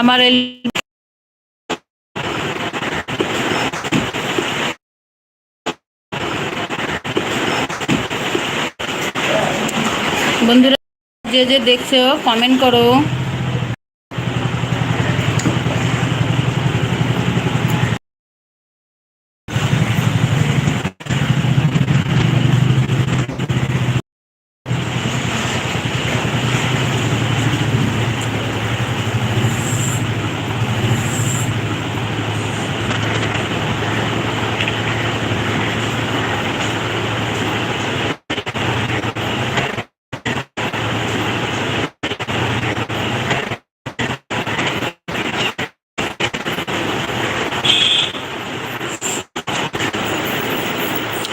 আমার এই বন্ধুরা যে যে দেখছ কমেন্ট করো।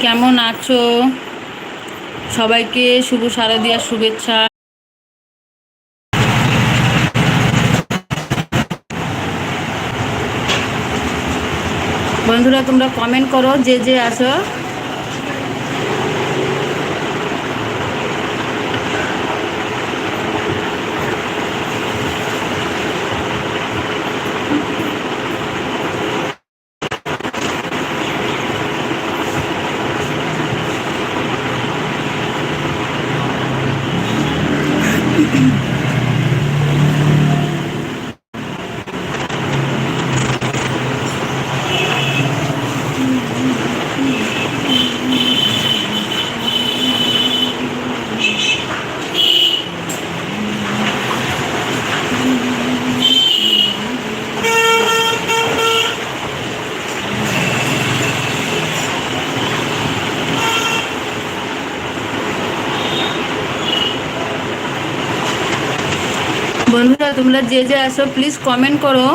কেমন আছো? সবাইকে শুভ শারদীয়ার শুভেচ্ছা। বন্ধুরা তোমরা কমেন্ট করো যে যে আছো। তোমরা যে যে আছো প্লিজ কমেন্ট করো।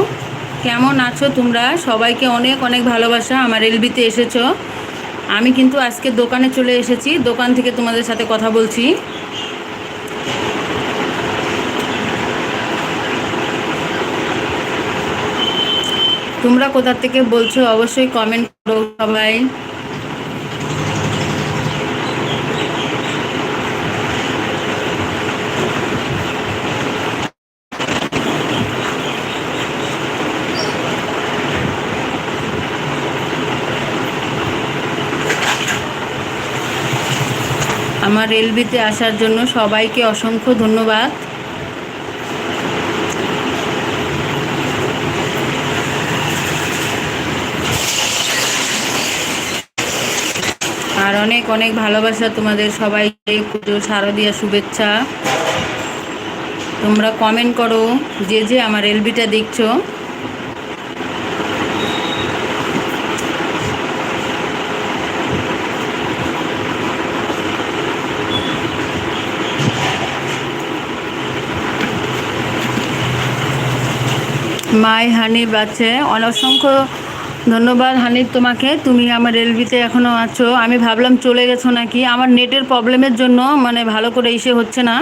কেমন আছো তোমরা? সবাইকে অনেক অনেক ভালোবাসা। আমার এলবিতে এসেছ। আমি কিন্তু আজকে দোকানে চলে এসেছি। দোকান থেকে তোমাদের সাথে কথা বলছি। তোমরা কোথা থেকে বলছো, অবশ্যই কমেন্ট করো সবাই। আমার রেলবিতে আসার জন্য সবাইকে অসংখ্য ধন্যবাদ। আর অনেক অনেক ভালোবাসা তোমাদের সবাইকে। পুজো, শারদীয়া শুভেচ্ছা। তোমরা কমেন্ট করো যে যে আমার এলবিটা দেখছ। মাই হানিফ আছে অসংখ্য ধন্যবাদ হানিফ তোমাকে। তুমি আমার রেলভিতে এখনও আছো। আমি ভাবলাম চলে গেছো নাকি? আমার নেটের প্রবলেমের জন্য মানে ভালো করে ইসে হচ্ছে না।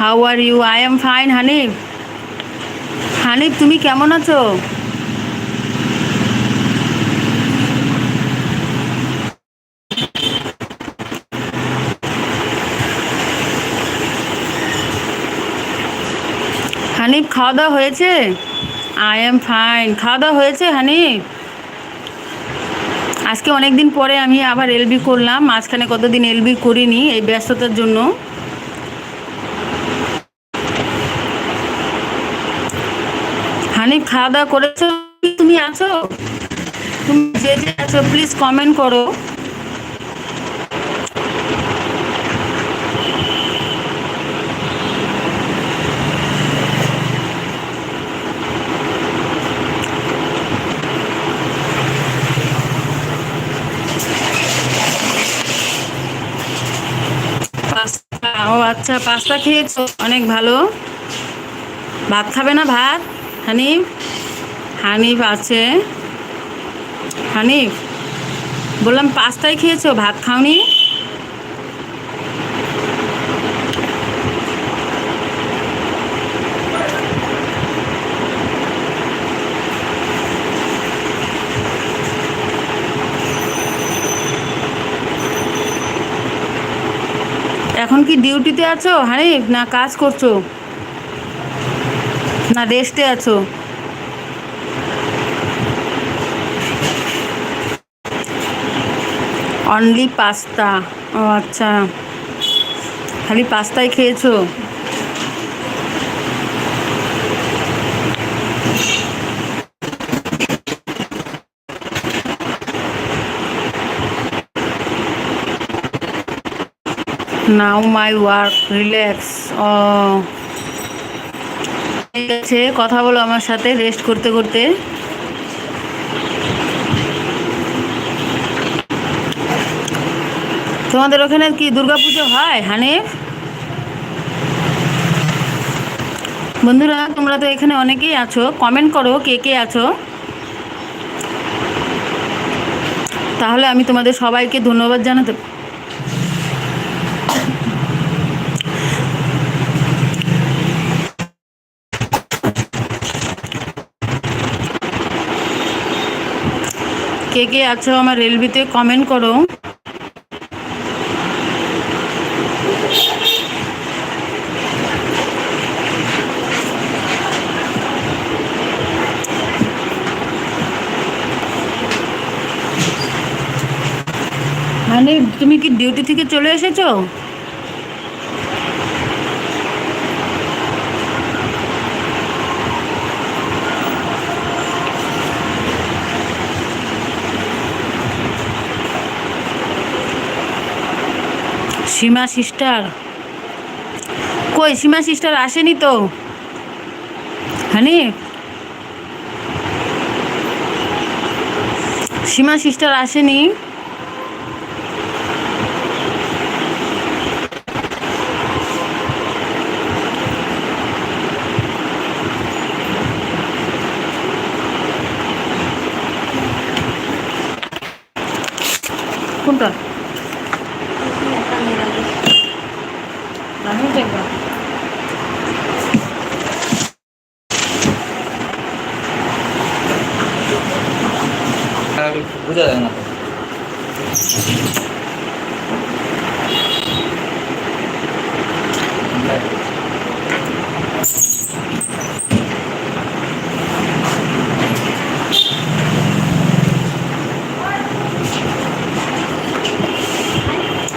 How are you I am fine Hanif. Hanif, তুমি কেমন আছো? হানিফ, খাওয়া দাওয়া হয়েছে? আই এম ফাইন খাওয়া দাওয়া হয়েছে হানিফ আজকে অনেক দিন পরে আমি আবার এলবি করলাম। মাঝখানে কতদিন এলবি করিনি, এই ব্যস্ততার জন্য। হানিফ খাওয়া দাওয়া করেছ? তুমি আছো? তুমি যে যে আছো প্লিজ কমেন্ট করো পাস্তা ও আচ্ছা পাস্তা খেয়েছো অনেক ভালো। ভাত খাবে না ভাত? হানিফ? হানিফ আছে। হানিফ, বললাম পাস্তাই খেয়েছো, ভাত খাওনি? এখন কি ডিউটিতে আছো? হানিফ না, কাজ করছ। না, রেস্টে আছো। Only pasta. ও আচ্ছা। খালি পাস্তাই খেয়েছো? নাও মাই ওয়ার্ক রিল্যাক্স ও। ঠিক আছে, কথা বলো আমার সাথে রেস্ট করতে করতে। তোমাদের ওখানে কি দুর্গাপুজো হয়, হানিফ? বন্ধুরা, তোমরা তো এখানে অনেকেই আছো। কমেন্ট করো কে কে আছো। তাহলে আমি তোমাদের সবাইকে ধন্যবাদ জানাতে কে কে আছো আমার রেলবিতে কমেন্ট করো। মানে তুমি কি ডিউটি থেকে চলে এসেছ? সীমা সিস্টার। কই সীমা সিস্টার আসেনি তো? হানি সীমা সিস্টার আসেনি? কোনটা আমি দেখব বোঝা যায় না।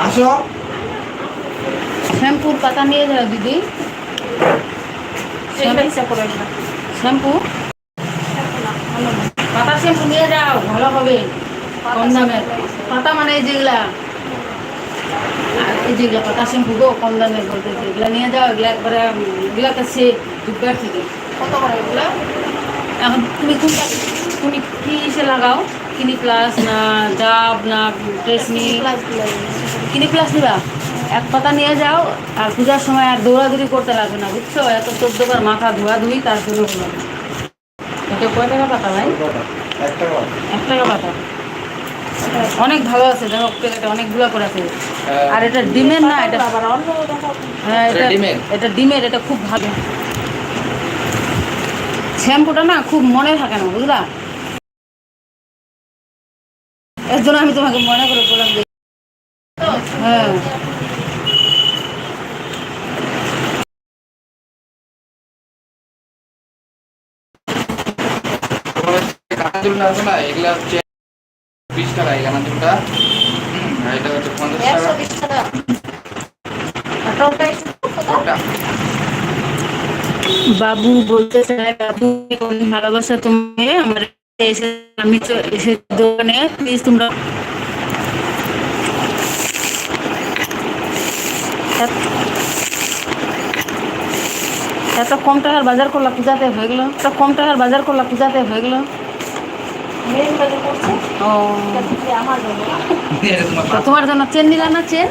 আসো। শ্যাম্পুর পাতা নিয়ে যাও দিদি। শ্যাম্পু পাতা শ্যাম্পু নিয়ে যাও। হবে। কম দামে। পাতা মানে এই যেগুলা আর এই যেগুলা পাতা শ্যাম্পু গো কম দামের বলতেছে এগুলা নিয়ে যাও এগুলা একবারে এগুলাকে সে দুবার থেকে। কত করে এগুলা? এখন তুমি কোনটা তুমি কি এসে লাগাও? কিনি প্লাস না ডাব না ট্রেসমি কিনি প্লাস নিবা? এক পাতা নিয়ে যাও আর পূজার সময় আর দৌড়াদৌড়ি করতে লাগবে না বুঝছ? এত চোদ্দবার মাথা ধোয়া ধুই তারপরে হলো এটা কয় টাকা পাতা ভাই। এক টাকা পাতা অনেক ভালো আছে দেখো প্যাকেটে অনেকগুলো করে আছে। আর এটা ডিমের না এটা হ্যাঁ এটা এটা ডিমের? এটা ডিমের এটা খুব ভালো। শ্যাম্পুটা না খুব মনে থাকে না বুঝলা? এর জন্য আমি তোমাকে মনে করে বললাম হ্যাঁ তোমার হচ্ছে কাঁচা না এগুলা হচ্ছে বিশ টাকা এই চুলটা। এটা হচ্ছে পঞ্চাশ টাকা। বাবু বলতে চায় বাবু অনেক ভালোবাসা তোমাকে আমার এসে আমি এসে দোকানে প্লিজ তোমরা এত- কম টাকার বাজার করলা পূজাতে হয়ে গেলো। এত কম টাকার বাজার করলা পূজাতে হয়ে গেলো। তো তোমার জন্য চেন নিলাম না চেন?